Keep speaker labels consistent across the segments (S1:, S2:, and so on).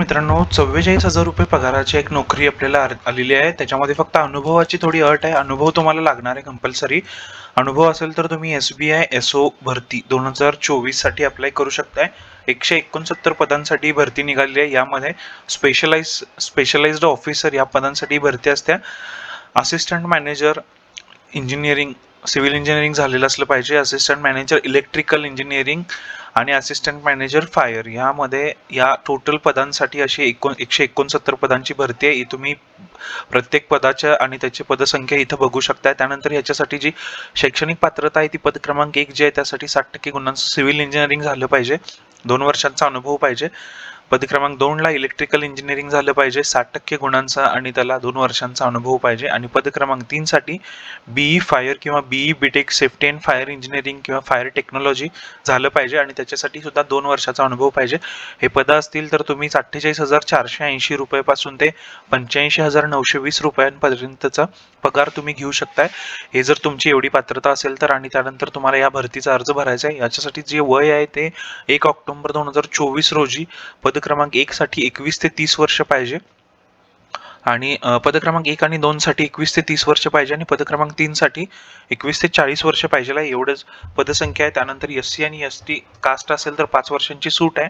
S1: मित्रांनो चव्वेचाळीस हजार रुपये पगाराची एक नोकरी आपल्याला आलेली आहे. त्याच्यामध्ये फक्त अनुभवाची थोडी अट आहे. अनुभव तुम्हाला लागणार आहे कंपल्सरी अनुभव असेल तर तुम्ही S B I S O भरती दोन हजार चोवीससाठी अप्लाय करू शकताय. एकशे एकोणसत्तर पदांसाठी भरती निघालेली आहे. यामध्ये स्पेशलाइज स्पेशलाइज्ड ऑफिसर या पदांसाठी भरती असत्या. Assistant manager engineering civil engineering झालेलं असलं पाहिजे. असिस्टंट मॅनेजर इलेक्ट्रिकल इंजिनिअरिंग आणि असिस्टंट मॅनेजर फायर यामध्ये या टोटल पदांसाठी अशी एकोण एकशे एकोणसत्तर पदांची भरती आहे. ही तुम्ही प्रत्येक पदाच्या आणि त्याची पदसंख्या इथं बघू शकता त्यानंतर ह्याच्यासाठी जी शैक्षणिक पात्रता आहे ती पद क्रमांक एक जी आहे त्यासाठी साठ टक्के गुणांचं सिव्हिल इंजिनिअरिंग झालं पाहिजे. दोन वर्षांचा अनुभव पाहिजे. पद क्रमांक दोनला इलेक्ट्रिकल इंजिनिअरिंग झालं पाहिजे साठ टक्के गुणांचा आणि त्याला दोन वर्षांचा अनुभव पाहिजे. आणि पद क्रमांक तीनसाठी बीई फायर किंवा BE BTech safety and fire engineering किंवा फायर टेक्नॉलॉजी झालं पाहिजे आणि त्याच्यासाठी सुद्धा दोन वर्षाचा अनुभव पाहिजे. हे पदं असतील तर तुम्ही अठ्ठेचाळीस हजार चारशे ऐंशी रुपयापासून ते पंच्याऐंशी हजार नऊशे वीस रुपयांपर्यंतचा पगार तुम्ही घेऊ शकताय. हे जर तुमची एवढी पात्रता असेल तर आणि त्यानंतर तुम्हाला या भरतीचा अर्ज भरायचा आहे याच्यासाठी जे वय आहे ते एक ऑक्टोबर दोन हजार चोवीस रोजी पद क्रमांक एक साठी एकवीस ते तीस वर्ष पाहिजे आणि पदक्रमांक एक आणि दोन साठी एकवीस ते तीस वर्ष पाहिजे आणि पदक्रमांक तीन साठी एकवीस ते चाळीस वर्ष पाहिजे आहे. एवढंच पदसंख्या आहे त्यानंतर एस सी आणि एस टी कास्ट असेल तर पाच वर्षांची सूट आहे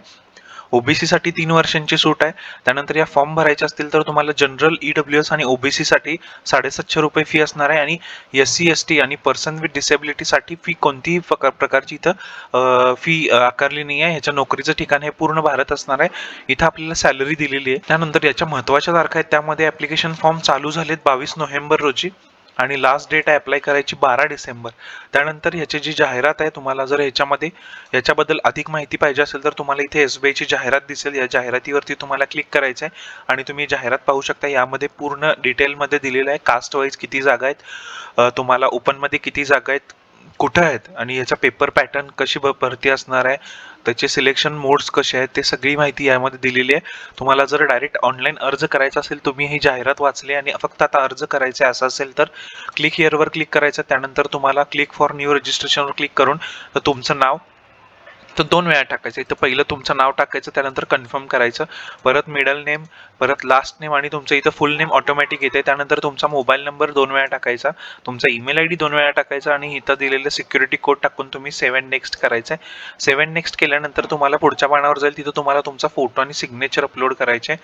S1: ओबीसी साठी तीन वर्षांची सूट आहे. त्यानंतर या फॉर्म भरायचे असतील तर तुम्हाला जनरल ई डब्ल्यू एस आणि ओबीसी साठी साडेसातशे रुपये फी असणार आहे. आणि एस सी एस टी आणि पर्सन विथ डिसेबिलिटीसाठी फी कोणतीही प्रकारची इथं फी आकारली नाही आहे. ह्याच्या नोकरीचं ठिकाण हे पूर्ण भारत असणार आहे. इथं आपल्याला सॅलरी दिलेली आहे. त्यानंतर याच्या महत्त्वाच्या तारखा आहेत. त्यामध्ये ऍप्लिकेशन फॉर्म चालू झालेत बावीस नोव्हेंबर रोजी. आणि लास्ट डेट आहे अप्लाय करायची बारा डिसेंबर. त्यानंतर ह्याची जी जाहिरात आहे तुम्हाला जर ह्याच्यामध्ये याच्याबद्दल अधिक माहिती पाहिजे असेल तर तुम्हाला इथे एस बी आयची जाहिरात दिसेल. या जाहिरातीवरती तुम्हाला क्लिक करायचं आहे आणि तुम्ही जाहिरात पाहू शकता. यामध्ये पूर्ण डिटेलमध्ये दिलेलं आहे. कास्ट वाईज किती जागा आहेत तुम्हाला ओपनमध्ये किती जागा आहेत कुठं आहेत आणि याचा पेपर पॅटर्न कशी भ- भरती असणार आहे त्याचे सिलेक्शन मोड्स कसे आहेत ते सगळी माहिती यामध्ये दिलेली आहे. तुम्हाला जर डायरेक्ट ऑनलाईन अर्ज करायचा असेल तुम्ही ही जाहिरात वाचली आणि फक्त आता अर्ज करायचे असं असेल तर क्लिक हिअरवर क्लिक करायचं त्यानंतर तुम्हाला क्लिक फॉर न्यू रजिस्ट्रेशनवर क्लिक करून तर तुमचं नाव तर दोन वेळा टाकायचं. इथं पहिलं तुमचं नाव टाकायचं त्यानंतर कन्फर्म करायचं. परत मिडल नेम परत लास्ट नेम आणि तुमचं इथं फुल नेम ऑटोमॅटिक येते त्यानंतर तुमचा मोबाईल नंबर दोन वेळा टाकायचा. तुमचा ईमेल आय डी दोन वेळा टाकायचा आणि इथं दिलेलं सिक्युरिटी कोड टाकून तुम्ही सेवन नेक्स्ट करायचं आहे सेवन नेक्स्ट केल्यानंतर तुम्हाला पुढच्या पानावर जाईल. तिथं तुम्हाला तुमचा फोटो आणि सिग्नेचर अपलोड करायचे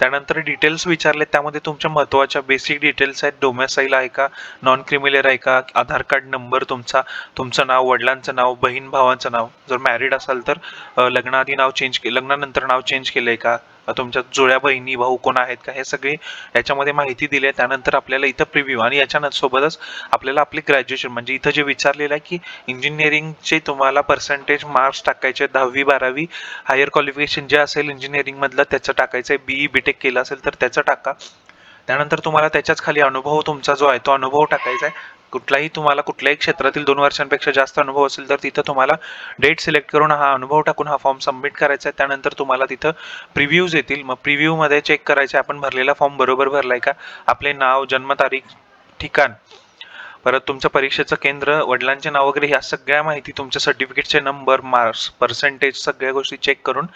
S1: त्यानंतर डिटेल्स विचारले त्यामध्ये तुमच्या महत्त्वाच्या बेसिक डिटेल्स आहेत. डोमेसाईल आहे का? नॉन क्रिमिलेर आहे का? आधार कार्ड नंबर तुमचा तुमचं नाव वडिलांचं नाव बहीण भावाचं नाव. जर मॅरिड असाल तर लग्नाआधी नाव चेंज के लग्नानंतर नाव चेंज केलं आहे का तुमच्या जुळ्या बहिणी भाऊ कोण आहेत का? हे सगळे याच्यामध्ये माहिती दिली आहे त्यानंतर आपल्याला इथं प्रिव्ह्यू आणि याच्या सोबतच आपल्याला आपली ग्रॅज्युएशन म्हणजे इथं जे विचारलेलं आहे की इंजिनिअरिंगचे तुम्हाला पर्सेंटेज मार्क्स टाकायचे दहावी बारावी. हायर क्वालिफिकेशन जे असेल इंजिनिअरिंगमधलं त्याचं टाकायचं आहे बीई टेक केलं असेल तर त्याचं टाका. त्यानंतर तुम्हाला त्याच्याच खाली अनुभव तुमचा जो आहे तो अनुभव टाकायचा आहे. कुठलाही तुम्हाला कुठल्याही क्षेत्रातील दोन वर्षांपेक्षा जास्त अनुभव असेल तर तिथं तुम्हाला डेट सिलेक्ट करून हा अनुभव टाकून हा फॉर्म सबमिट करायचा आहे. त्यानंतर तुम्हाला तिथं प्रिव्ह्यूज येतील. मग प्रिव्ह्यूमध्ये चेक करायचे. आपण भरलेला फॉर्म बरोबर भरलाय का? आपले नाव जन्मतारीख ठिकाण. परत तुमचं परीक्षेचं केंद्र वडिलांचे नाव वगैरे ह्या सगळ्या माहिती तुमच्या सर्टिफिकेटचे नंबर मार्क्स पर्सेंटेज सगळ्या गोष्टी चेक करून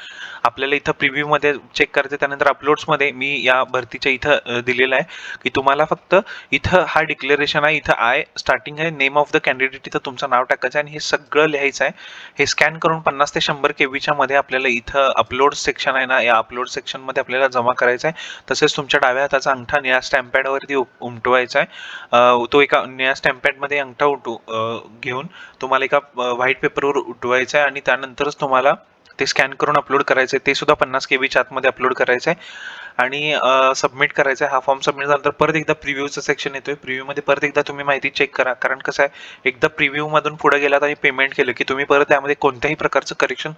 S1: आपल्याला इथं प्रिव्ह्यूमध्ये चेक करते त्यानंतर अपलोड्समध्ये मी या भरतीच्या इथं दिलेलं आहे की तुम्हाला फक्त इथं हा डिक्लेरेशन आहे इथं आय स्टार्टिंग आहे नेम ऑफ द कॅन्डिडेट इथं तुमचं नाव टाकायचं आहे आणि हे सगळं लिहायचं आहे. हे स्कॅन करून पन्नास ते शंभर के व्हीच्या मध्ये आपल्याला इथं अपलोड सेक्शन आहे ना या अपलोड सेक्शनमध्ये आपल्याला जमा करायचं आहे. तसेच तुमच्या डाव्या हाताचा अंगठा निळ्या स्टॅम्पॅडवरती उमटवायचा आहे. तो एका निळ्या स्टॅम्पॅडमध्ये अंगठा उठू घेऊन तुम्हाला एका व्हाईट पेपरवर उठवायचा आहे आणि त्यानंतरच तुम्हाला ते स्कॅन करून अपलोड करायचं आहे. ते सुद्धा पन्नास के बीच्या आतमध्ये अपलोड करायचं आहे आणि सबमिट करायचं आहे हा फॉर्म सबमिट झाल्यानंतर परत एकदा प्रिव्ह्यूचं सेक्शन येतोय. प्रिव्ह्यूमध्ये परत एकदा तुम्ही माहिती चेक करा. कारण कसं आहे एकदा प्रिव्ह्यूमधून पुढे गेलात आणि पेमेंट केलं की तुम्ही परत त्यामध्ये कोणत्याही प्रकारचं करेक्शन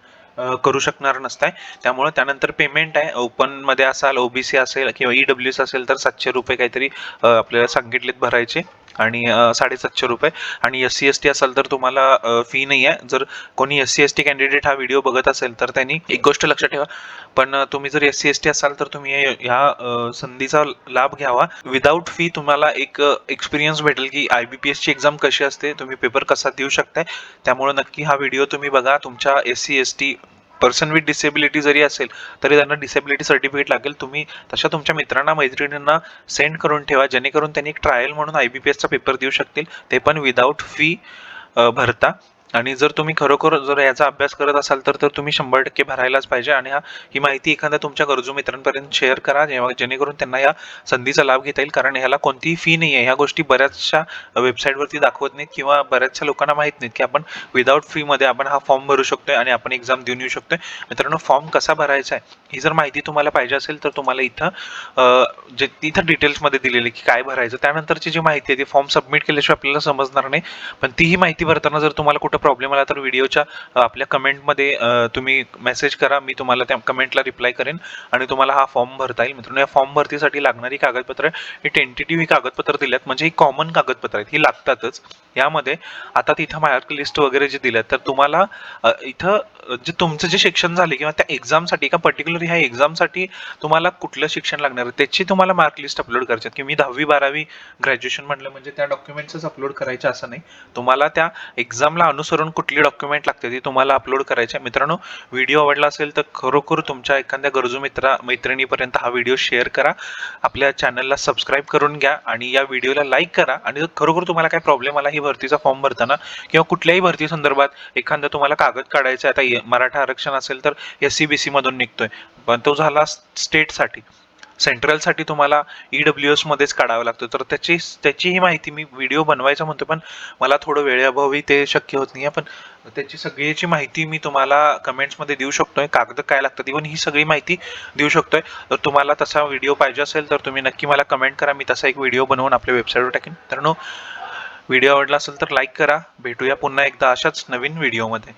S1: करू शकणार नसताय. त्यामुळे त्यानंतर पेमेंट आहे. ओपनमध्ये असाल ओबीसी असेल किंवा ई डब्ल्यू एस असेल तर सातशे रुपये काहीतरी आपल्याला सांगितलेत भरायचे. आणि साडेसातशे रुपये. आणि एस सी एस टी असाल तर तुम्हाला फी नाही आहे. जर कोणी S C S T candidate हा व्हिडिओ बघत असेल तर त्यांनी एक गोष्ट लक्षात ठेवा. पण तुम्ही जर एस सी एस टी असाल तर तुम्ही ह्या संधीचा लाभ घ्यावा. विदाऊट फी तुम्हाला एक एक्सपिरियन्स भेटेल की आय बी पी एसची एक्झाम कशी असते तुम्ही पेपर कसा देऊ शकताय. त्यामुळे नक्की हा व्हिडिओ तुम्ही बघा. तुमच्या S C S T person with disability जरी असेल तरी त्यांना डिसेबिलिटी सर्टिफिकेट लागेल. तुम्ही तशा तुमच्या मित्रांना मैत्रिणींना सेंड करून ठेवा. जेणेकरून त्यांनी एक ट्रायल म्हणून आय बी पी एसचा पेपर देऊ शकतील. ते पण विदाऊट फी भरता. आणि जर तुम्ही खरोखर जर याचा अभ्यास करत असाल तर तर तुम्ही शंभर टक्के भरायलाच पाहिजे आणि हा ही माहिती एखाद्या तुमच्या गरजू मित्रांपर्यंत शेअर करा जेव्हा जेणेकरून त्यांना या संधीचा लाभ घेता येईल. कारण ह्याला कोणतीही फी नाही आहे ह्या गोष्टी बऱ्याचशा वेबसाईटवरती दाखवत नाहीत किंवा बऱ्याचशा लोकांना माहीत नाहीत की आपण विदाऊट फीमध्ये आपण हा फॉर्म भरू शकतोय आणि आपण एक्झाम देऊन येऊ शकतोय. मित्रांनो फॉर्म कसा भरायचा आहे? ही जर माहिती तुम्हाला पाहिजे असेल तर तुम्हाला इथं जे इथं डिटेल्समध्ये दिलेली की काय भरायचं. त्यानंतरची जी माहिती आहे ती फॉर्म सबमिट केल्याशिवाय आपल्याला समजणार नाही. पण तीही माहिती भरताना जर तुम्हाला कुठं प्रॉब्लेम आला तर व्हिडिओच्या आपल्या कमेंटमध्ये तुम्ही मेसेज करा मी तुम्हाला त्या कमेंटला रिप्लाय करेन आणि तुम्हाला हा फॉर्म भरता येईल. मित्रांनो या फॉर्म भरतीसाठी लागणारी कागदपत्र ही टेंटेटिव्ह ही कागदपत्र दिल्यात. म्हणजे ही कॉमन कागदपत्र आहेत. ही लागतातच. यामध्ये आता तिथं मार्क लिस्ट वगैरे जे दिलं तर तुम्हाला इथं जे तुमचं जे शिक्षण झाले किंवा त्या एक्झामसाठी एका पर्टिक्युलर ह्या एक्झामसाठी तुम्हाला कुठलं शिक्षण लागणार आहे त्याची तुम्हाला मार्क लिस्ट अपलोड करायची आहे. की मी दहावी बारावी ग्रॅज्युएशन म्हटलं म्हणजे त्या डॉक्युमेंट्सच अपलोड करायचे असं नाही तुम्हाला त्या एक्झामला अनुसरून कुठली डॉक्युमेंट लागते ती तुम्हाला अपलोड करायची आहे. मित्रांनो व्हिडिओ आवडला असेल तर खरोखर तुमच्या एखाद्या गरजू मित्रा मैत्रिणीपर्यंत हा व्हिडिओ शेअर करा आपल्या चॅनलला सबस्क्राईब करून घ्या आणि या व्हिडिओला लाईक करा आणि खरोखर तुम्हाला काय प्रॉब्लेम आला ही भरतीचा फॉर्म भरताना किंवा कुठल्याही भरती संदर्भात एखादा तुम्हाला कागद काढायचा आहे आता मराठा आरक्षण असेल तर एस सी बी सी मधून निघतोय. पण तो झाला स्टेटसाठी सेंट्रलसाठी तुम्हाला ई डब्ल्यू एसमध्येच काढावं लागतं. तर त्याची त्याचीही माहिती मी व्हिडिओ बनवायचा म्हणतो पण मला थोडं वेळेअभावी ते शक्य होत नाही पण त्याची सगळीची माहिती मी तुम्हाला कमेंट्समध्ये देऊ शकतोय. कागद काय लागतात इव्हन ही सगळी माहिती देऊ शकतोय. तर तुम्हाला तसा व्हिडिओ पाहिजे असेल तर तुम्ही नक्की मला कमेंट करा. मी तसा एक व्हिडिओ बनवून आपल्या वेबसाईटवर टाकेन. तर व्हिडिओ आवडला असेल तर लाईक करा. भेटूया पुन्हा एकदा अशाच नवीन व्हिडिओमध्ये.